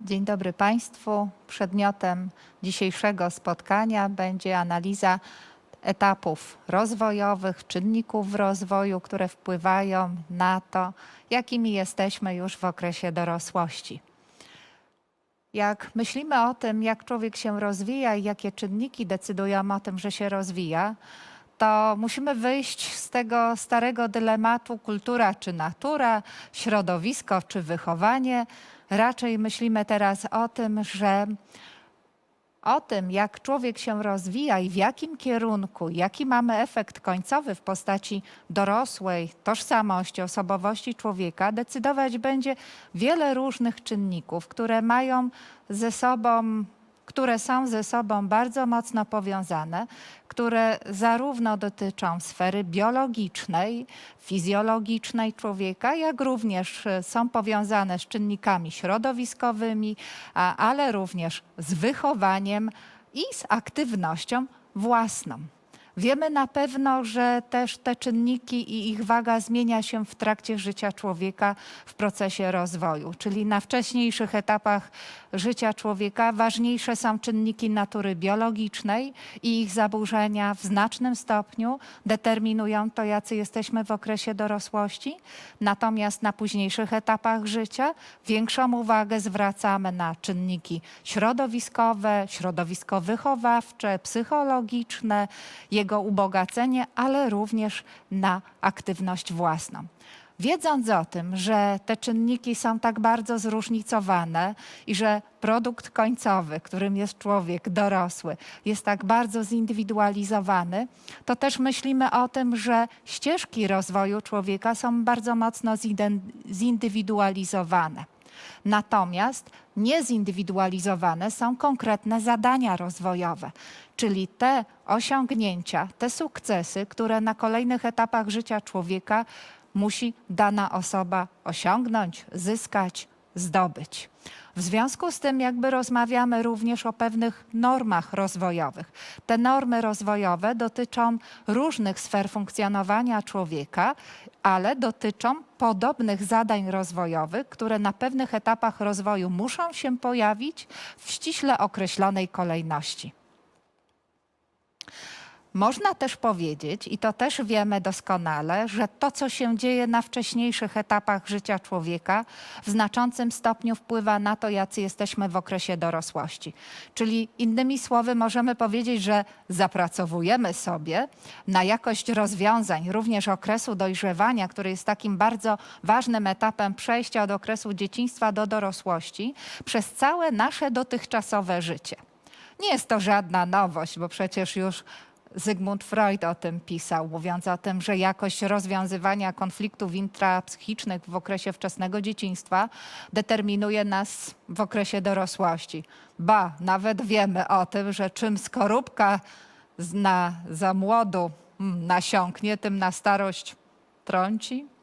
Dzień dobry Państwu. Przedmiotem dzisiejszego spotkania będzie analiza etapów rozwojowych, czynników rozwoju, które wpływają na to, jakimi jesteśmy już w okresie dorosłości. Jak myślimy o tym, jak człowiek się rozwija i jakie czynniki decydują o tym, że się rozwija, to musimy wyjść z tego starego dylematu kultura czy natura, środowisko czy wychowanie. Raczej myślimy teraz o tym, że o tym, jak człowiek się rozwija i w jakim kierunku, jaki mamy efekt końcowy w postaci dorosłej tożsamości, osobowości człowieka, decydować będzie wiele różnych czynników, które mają ze sobą, które są ze sobą bardzo mocno powiązane, które zarówno dotyczą sfery biologicznej, fizjologicznej człowieka, jak również e, są powiązane z czynnikami środowiskowymi, ale również z wychowaniem i z aktywnością własną. Wiemy na pewno, że też te czynniki i ich waga zmienia się w trakcie życia człowieka w procesie rozwoju, czyli na wcześniejszych etapach życia człowieka ważniejsze są czynniki natury biologicznej i ich zaburzenia w znacznym stopniu determinują to, jacy jesteśmy w okresie dorosłości. Natomiast na późniejszych etapach życia większą uwagę zwracamy na czynniki środowiskowe, środowisko-wychowawcze, psychologiczne, jego ubogacenie, ale również na aktywność własną. Wiedząc o tym, że te czynniki są tak bardzo zróżnicowane i że produkt końcowy, którym jest człowiek dorosły, jest tak bardzo zindywidualizowany, to też myślimy o tym, że ścieżki rozwoju człowieka są bardzo mocno zindywidualizowane. Natomiast niezindywidualizowane są konkretne zadania rozwojowe, czyli te osiągnięcia, te sukcesy, które na kolejnych etapach życia człowieka musi dana osoba osiągnąć, zyskać, zdobyć. W związku z tym, jakby rozmawiamy również o pewnych normach rozwojowych. Te normy rozwojowe dotyczą różnych sfer funkcjonowania człowieka, ale dotyczą podobnych zadań rozwojowych, które na pewnych etapach rozwoju muszą się pojawić w ściśle określonej kolejności. Można też powiedzieć, i to też wiemy doskonale, że to, co się dzieje na wcześniejszych etapach życia człowieka, w znaczącym stopniu wpływa na to, jacy jesteśmy w okresie dorosłości. Czyli innymi słowy, możemy powiedzieć, że zapracowujemy sobie na jakość rozwiązań, również okresu dojrzewania, który jest takim bardzo ważnym etapem przejścia od okresu dzieciństwa do dorosłości, przez całe nasze dotychczasowe życie. Nie jest to żadna nowość, bo przecież już Zygmunt Freud o tym pisał, mówiąc o tym, że jakość rozwiązywania konfliktów intrapsychicznych w okresie wczesnego dzieciństwa determinuje nas w okresie dorosłości. Ba, nawet wiemy o tym, że czym skorupka na, za młodu mm, nasiąknie, tym na starość trąci.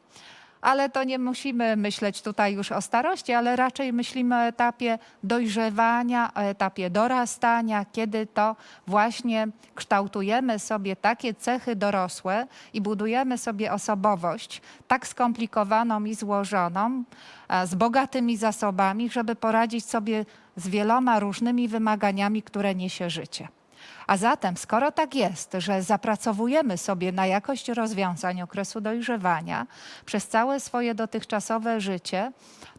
Ale to nie musimy myśleć tutaj już o starości, ale raczej myślimy o etapie dojrzewania, o etapie dorastania, kiedy to właśnie kształtujemy sobie takie cechy dorosłe i budujemy sobie osobowość tak skomplikowaną i złożoną, a z bogatymi zasobami, żeby poradzić sobie z wieloma różnymi wymaganiami, które niesie życie. A zatem, skoro tak jest, że zapracowujemy sobie na jakość rozwiązań okresu dojrzewania przez całe swoje dotychczasowe życie,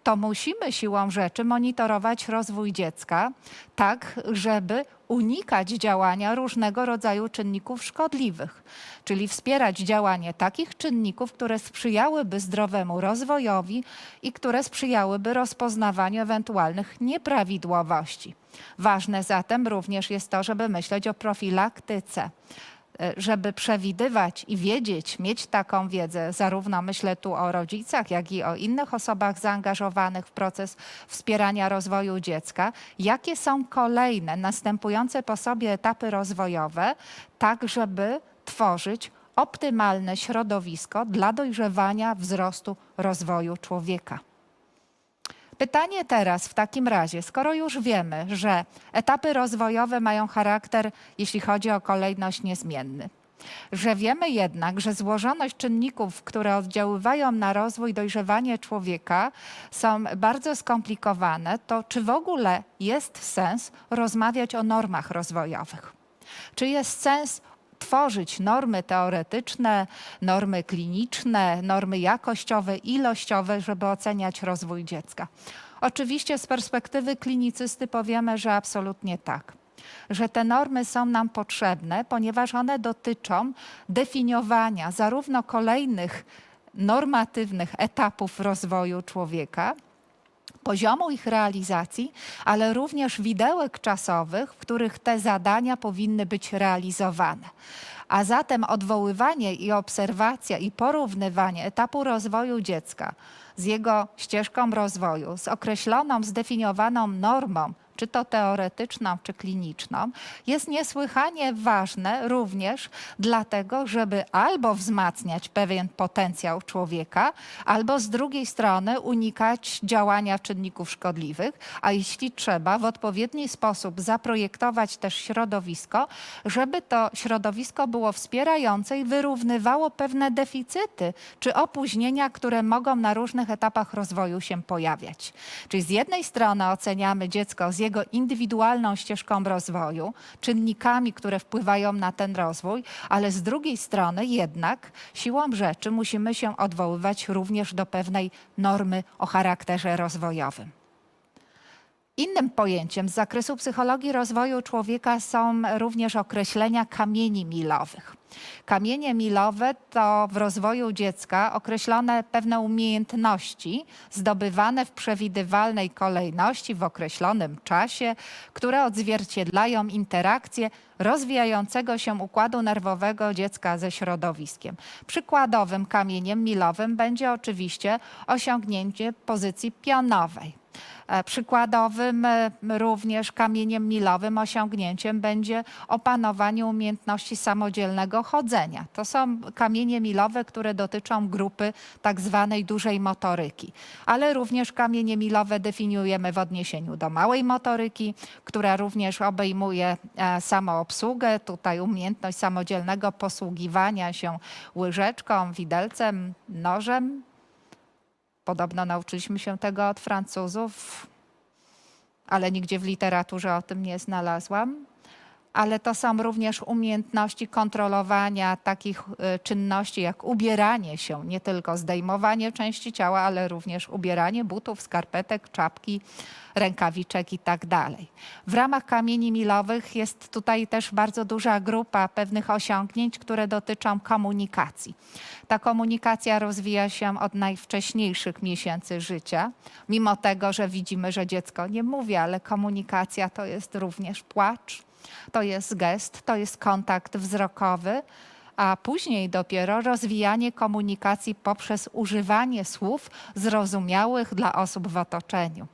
to musimy siłą rzeczy monitorować rozwój dziecka, tak żeby unikać działania różnego rodzaju czynników szkodliwych, czyli wspierać działanie takich czynników, które sprzyjałyby zdrowemu rozwojowi i które sprzyjałyby rozpoznawaniu ewentualnych nieprawidłowości. Ważne zatem również jest to, żeby myśleć o profilaktyce e, żeby przewidywać i wiedzieć, mieć taką wiedzę, zarówno myślę tu o rodzicach, jak i o innych osobach zaangażowanych w proces wspierania rozwoju dziecka, jakie są kolejne, następujące po sobie etapy rozwojowe, tak żeby tworzyć optymalne środowisko dla dojrzewania, wzrostu, rozwoju człowieka. Pytanie teraz w takim razie, skoro już wiemy, że etapy rozwojowe mają charakter, jeśli chodzi o kolejność, niezmienny, że wiemy jednak, że złożoność czynników, które oddziaływają na rozwój, dojrzewanie człowieka są bardzo skomplikowane, to czy w ogóle jest sens rozmawiać o normach rozwojowych? Czy jest sens tworzyć normy teoretyczne, normy kliniczne, normy jakościowe, ilościowe, żeby oceniać rozwój dziecka? Oczywiście z perspektywy klinicysty powiemy, że absolutnie tak że te normy są nam potrzebne, ponieważ one dotyczą definiowania zarówno kolejnych normatywnych etapów rozwoju człowieka, poziomu ich realizacji, ale również widełek czasowych, w których te zadania powinny być realizowane. A zatem odwoływanie i obserwacja i porównywanie etapu rozwoju dziecka z jego ścieżką rozwoju, z określoną, zdefiniowaną normą, czy to teoretyczną, czy kliniczną, jest niesłychanie ważne również dlatego, żeby albo wzmacniać pewien potencjał człowieka, albo z drugiej strony unikać działania czynników szkodliwych, a jeśli trzeba, w odpowiedni sposób zaprojektować też środowisko, żeby to środowisko było wspierające i wyrównywało pewne deficyty czy opóźnienia, które mogą na różnych etapach rozwoju się pojawiać. Czyli z jednej strony oceniamy dziecko z jego indywidualną ścieżką rozwoju, czynnikami, które wpływają na ten rozwój, ale z drugiej strony jednak siłą rzeczy musimy się odwoływać również do pewnej normy o charakterze rozwojowym. Innym pojęciem z zakresu psychologii rozwoju człowieka są również określenia kamieni milowych. Kamienie milowe to w rozwoju dziecka określone pewne umiejętności zdobywane w przewidywalnej kolejności w określonym czasie, które odzwierciedlają interakcję rozwijającego się układu nerwowego dziecka ze środowiskiem. Przykładowym kamieniem milowym będzie oczywiście osiągnięcie pozycji pionowej. E, Przykładowym e, również kamieniem milowym osiągnięciem będzie opanowanie umiejętności samodzielnego chodzenia. To są kamienie milowe, które dotyczą grupy tak zwanej dużej motoryki. Ale również kamienie milowe definiujemy w odniesieniu do małej motoryki, która również obejmuje e, samoobsługę, tutaj umiejętność samodzielnego posługiwania się łyżeczką, widelcem, nożem, Podobno nauczyliśmy się tego od Francuzów, ale nigdzie w literaturze o tym nie znalazłam. Ale to są również umiejętności kontrolowania takich y, czynności jak ubieranie się, nie tylko zdejmowanie części ciała, ale również ubieranie butów, skarpetek, czapki, rękawiczek i tak dalej. W ramach kamieni milowych jest tutaj też bardzo duża grupa pewnych osiągnięć, które dotyczą komunikacji. Ta komunikacja rozwija się od najwcześniejszych miesięcy życia, mimo tego, że widzimy, że dziecko nie mówi, ale komunikacja to jest również płacz, to jest gest, to jest kontakt wzrokowy a później dopiero rozwijanie komunikacji poprzez używanie słów zrozumiałych dla osób w otoczeniu.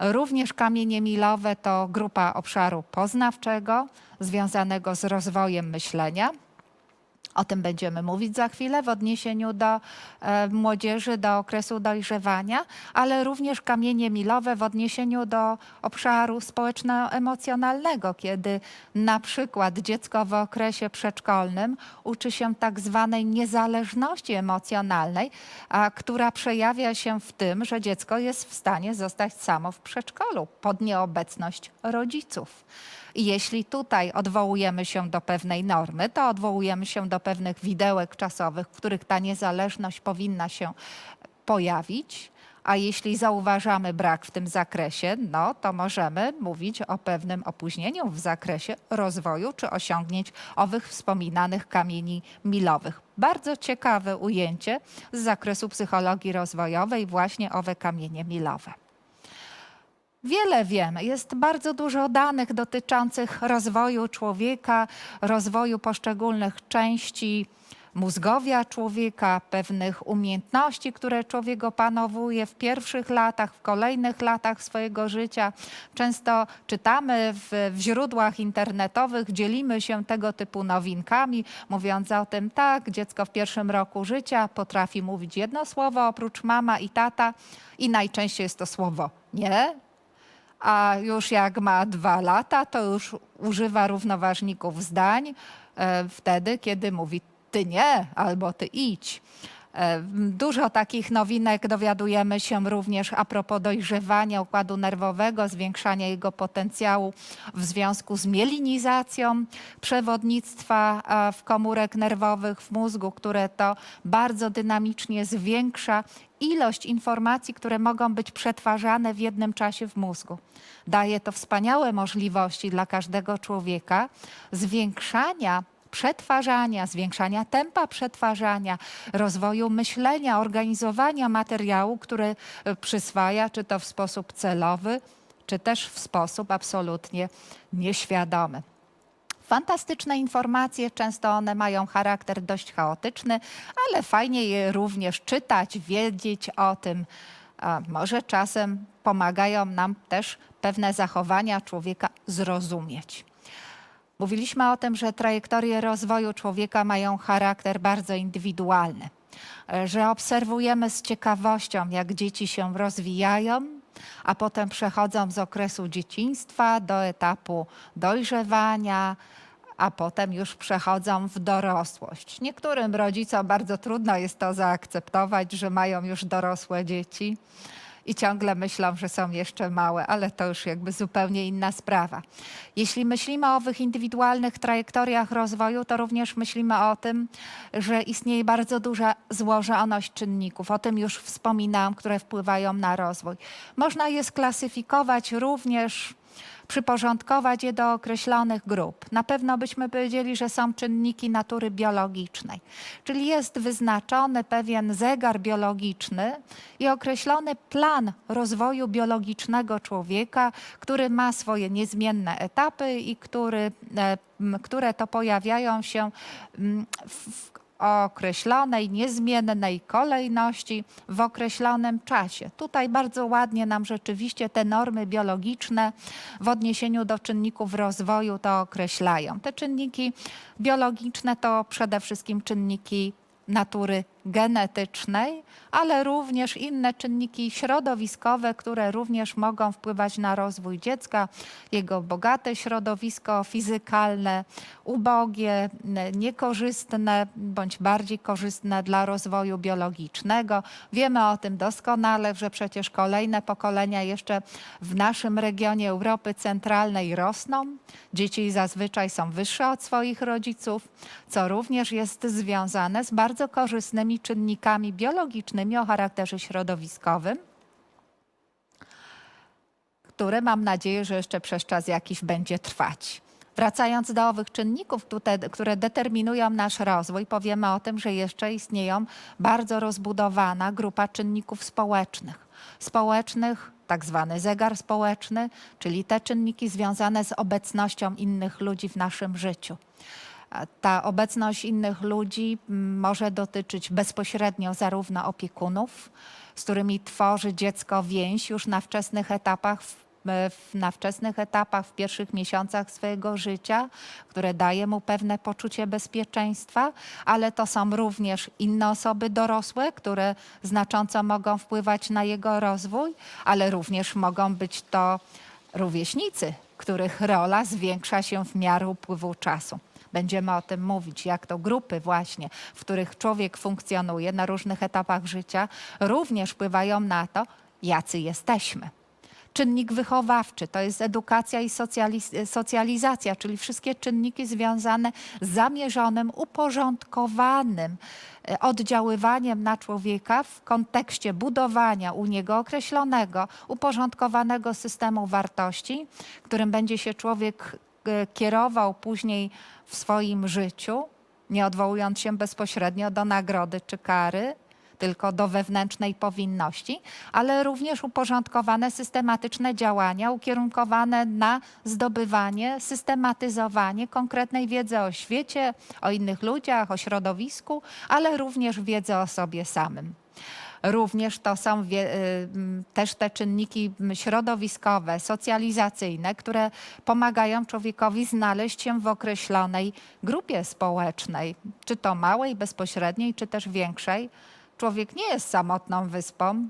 Również kamienie milowe to grupa obszaru poznawczego związanego z rozwojem myślenia. O tym będziemy mówić za chwilę w odniesieniu do e, młodzieży, do okresu dojrzewania, ale również kamienie milowe w odniesieniu do obszaru społeczno-emocjonalnego, kiedy na przykład dziecko w okresie przedszkolnym uczy się tak zwanej niezależności emocjonalnej, a, która przejawia się w tym, że dziecko jest w stanie zostać samo w przedszkolu pod nieobecność rodziców. I jeśli tutaj odwołujemy się do pewnej normy, to odwołujemy się do pewnych widełek czasowych, w których ta niezależność powinna się pojawić. A jeśli zauważamy brak w tym zakresie, no to możemy mówić o pewnym opóźnieniu w zakresie rozwoju czy osiągnięć owych wspominanych kamieni milowych. Bardzo ciekawe ujęcie z zakresu psychologii rozwojowej, właśnie owe kamienie milowe. Wiele wiemy. Jest bardzo dużo danych dotyczących rozwoju człowieka, rozwoju poszczególnych części mózgowia człowieka, pewnych umiejętności, które człowiek opanowuje w pierwszych latach, w kolejnych latach swojego życia. Często czytamy w, w źródłach internetowych, dzielimy się tego typu nowinkami, mówiąc o tym, tak, dziecko w pierwszym roku życia potrafi mówić jedno słowo oprócz mama i tata i najczęściej jest to słowo nie, a już jak ma dwa lata, to już używa równoważników zdań, e, wtedy, kiedy mówi ty nie albo ty idź. E, Dużo takich nowinek dowiadujemy się również a propos dojrzewania układu nerwowego, zwiększania jego potencjału w związku z mielinizacją przewodnictwa a, w komórek nerwowych w mózgu, które to bardzo dynamicznie zwiększa ilość informacji, które mogą być przetwarzane w jednym czasie w mózgu. Daje to wspaniałe możliwości dla każdego człowieka zwiększania przetwarzania, zwiększania tempa przetwarzania, rozwoju myślenia, organizowania materiału, który e, przyswaja, czy to w sposób celowy, czy też w sposób absolutnie nieświadomy. Fantastyczne informacje, często one mają charakter dość chaotyczny, ale fajnie je również czytać, wiedzieć o tym. A może czasem pomagają nam też pewne zachowania człowieka zrozumieć. Mówiliśmy o tym, że trajektorie rozwoju człowieka mają charakter bardzo indywidualny, że obserwujemy z ciekawością, jak dzieci się rozwijają, a potem przechodzą z okresu dzieciństwa do etapu dojrzewania, a potem już przechodzą w dorosłość. Niektórym rodzicom bardzo trudno jest to zaakceptować, że mają już dorosłe dzieci i ciągle myślą, że są jeszcze małe, ale to już jakby zupełnie inna sprawa. Jeśli myślimy o owych indywidualnych trajektoriach rozwoju, to również myślimy o tym, że istnieje bardzo duża złożoność czynników. O tym już wspominałam, które wpływają na rozwój. Można je sklasyfikować również przyporządkować je do określonych grup. Na pewno byśmy powiedzieli, że są czynniki natury biologicznej, czyli jest wyznaczony pewien zegar biologiczny i określony plan rozwoju biologicznego człowieka, który ma swoje niezmienne etapy i który, e, które to pojawiają się w, w określonej, niezmiennej kolejności w określonym czasie. Tutaj bardzo ładnie nam rzeczywiście te normy biologiczne w odniesieniu do czynników rozwoju to określają. Te czynniki biologiczne to przede wszystkim czynniki natury genetycznej, ale również inne czynniki środowiskowe, które również mogą wpływać na rozwój dziecka, jego bogate środowisko fizykalne, ubogie, niekorzystne bądź bardziej korzystne dla rozwoju biologicznego. Wiemy o tym doskonale, że przecież kolejne pokolenia jeszcze w naszym regionie Europy Centralnej rosną. Dzieci zazwyczaj są wyższe od swoich rodziców, co również jest związane z bardzo korzystnymi czynnikami biologicznymi o charakterze środowiskowym, które mam nadzieję, że jeszcze przez czas jakiś będzie trwać. Wracając do owych czynników, które, które determinują nasz rozwój, powiemy o tym, że jeszcze istnieją bardzo rozbudowana grupa czynników społecznych. Społecznych, tak zwany zegar społeczny, czyli te czynniki związane z obecnością innych ludzi w naszym życiu. Ta obecność innych ludzi mm, może dotyczyć bezpośrednio zarówno opiekunów, z którymi tworzy dziecko więź już na wczesnych etapach, w, na wczesnych etapach, w pierwszych miesiącach swojego życia, które daje mu pewne poczucie bezpieczeństwa, ale to są również inne osoby dorosłe, które znacząco mogą wpływać na jego rozwój, ale również mogą być to rówieśnicy, których rola zwiększa się w miarę upływu czasu. Będziemy o tym mówić, jak to grupy właśnie, w których człowiek funkcjonuje na różnych etapach życia, również wpływają na to, jacy jesteśmy. Czynnik wychowawczy to jest edukacja i socjaliz- socjalizacja, czyli wszystkie czynniki związane z zamierzonym, uporządkowanym e, oddziaływaniem na człowieka w kontekście budowania u niego określonego, uporządkowanego systemu wartości, którym będzie się człowiek kierował później w swoim życiu, nie odwołując się bezpośrednio do nagrody czy kary, tylko do wewnętrznej powinności, ale również uporządkowane systematyczne działania ukierunkowane na zdobywanie, systematyzowanie konkretnej wiedzy o świecie, o innych ludziach, o środowisku, ale również wiedzy o sobie samym. Również to są y, też te czynniki środowiskowe, socjalizacyjne, które pomagają człowiekowi znaleźć się w określonej grupie społecznej, czy to małej, bezpośredniej, czy też większej. Człowiek nie jest samotną wyspą.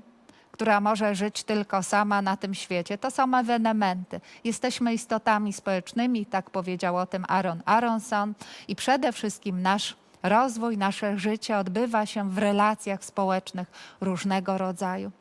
która może żyć tylko sama na tym świecie. To są ewenementy. Jesteśmy istotami społecznymi, tak powiedział o tym Aaron Aronson i przede wszystkim nasz rozwój, nasze życie odbywa się w relacjach społecznych różnego rodzaju.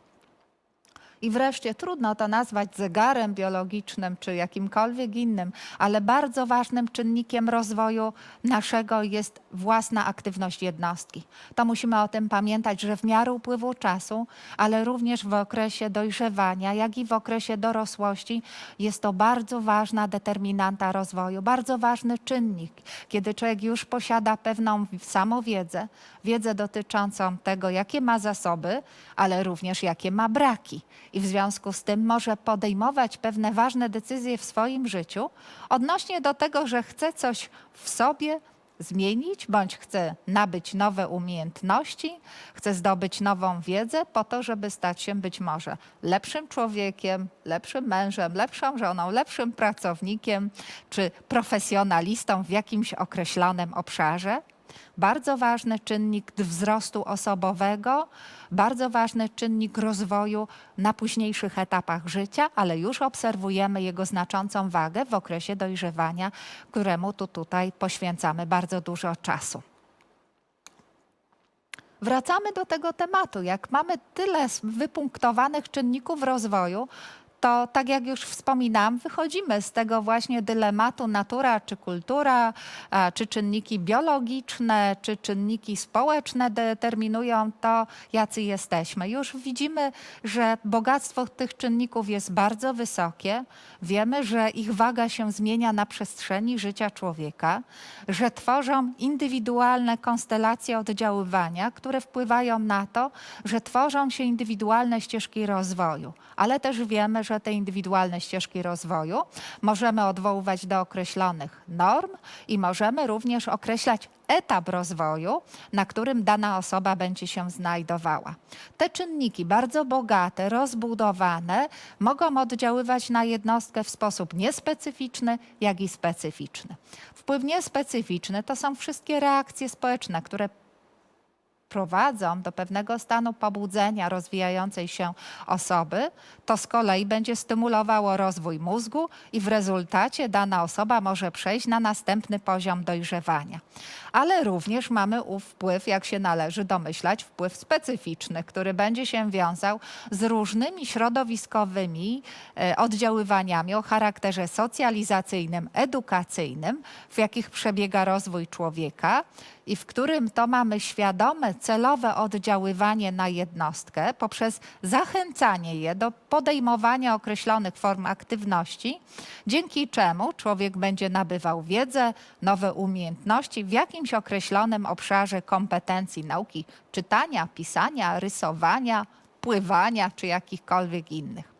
I wreszcie trudno to nazwać zegarem biologicznym czy jakimkolwiek innym, ale bardzo ważnym czynnikiem rozwoju naszego jest własna aktywność jednostki. To musimy o tym pamiętać, że w miarę upływu czasu, ale również w okresie dojrzewania, jak i w okresie dorosłości jest to bardzo ważna determinanta rozwoju, bardzo ważny czynnik. Kiedy człowiek już posiada pewną samowiedzę, wiedzę dotyczącą tego, jakie ma zasoby, ale również jakie ma braki i w związku z tym może podejmować pewne ważne decyzje w swoim życiu odnośnie do tego, że chce coś w sobie zmienić, bądź chce nabyć nowe umiejętności, chce zdobyć nową wiedzę po to, żeby stać się być może lepszym człowiekiem, lepszym mężem, lepszą żoną, lepszym pracownikiem czy profesjonalistą w jakimś określonym obszarze. Bardzo ważny czynnik wzrostu osobowego, bardzo ważny czynnik rozwoju na późniejszych etapach życia, ale już obserwujemy jego znaczącą wagę w okresie dojrzewania, któremu tu tutaj poświęcamy bardzo dużo czasu. Wracamy do tego tematu. Jak mamy tyle wypunktowanych czynników rozwoju, to tak jak już wspominałam, wychodzimy z tego właśnie dylematu natura czy kultura, czy czynniki biologiczne, czy czynniki społeczne determinują to, jacy jesteśmy. Już widzimy, że bogactwo tych czynników jest bardzo wysokie. Wiemy, że ich waga się zmienia na przestrzeni życia człowieka, że tworzą indywidualne konstelacje oddziaływania, które wpływają na to, że tworzą się indywidualne ścieżki rozwoju. Ale też wiemy, te indywidualne ścieżki rozwoju możemy odwoływać do określonych norm i możemy również określać etap rozwoju, na którym dana osoba będzie się znajdowała. Te czynniki bardzo bogate, rozbudowane, mogą oddziaływać na jednostkę w sposób niespecyficzny, jak i specyficzny. Wpływ niespecyficzny to są wszystkie reakcje społeczne, które prowadzą do pewnego stanu pobudzenia rozwijającej się osoby, to z kolei będzie stymulowało rozwój mózgu i w rezultacie dana osoba może przejść na następny poziom dojrzewania. Ale również mamy wpływ, jak się należy domyślać, wpływ specyficzny, który będzie się wiązał z różnymi środowiskowymi e, oddziaływaniami o charakterze socjalizacyjnym, edukacyjnym, w jakich przebiega rozwój człowieka i w którym to mamy świadome, celowe oddziaływanie na jednostkę poprzez zachęcanie je do podejmowania określonych form aktywności, dzięki czemu człowiek będzie nabywał wiedzę, nowe umiejętności w jakimś określonym obszarze kompetencji nauki czytania, pisania, rysowania, pływania czy jakichkolwiek innych.